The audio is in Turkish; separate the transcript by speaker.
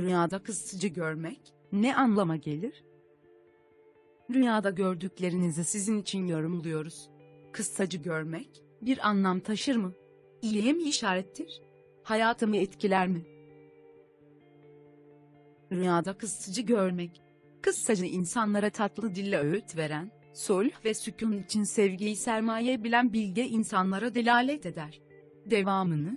Speaker 1: Rüyada kıssıcı görmek ne anlama gelir? Rüyada gördüklerinizi sizin için yorumluyoruz. Kıssacı görmek bir anlam taşır mı? İyiye mi işarettir? Hayatımı etkiler mi? Rüyada kıssacı görmek. Kıssacı insanlara tatlı dille öğüt veren, sulh ve sükun için sevgiyi sermaye bilen bilge insanlara delalet eder. Devamını,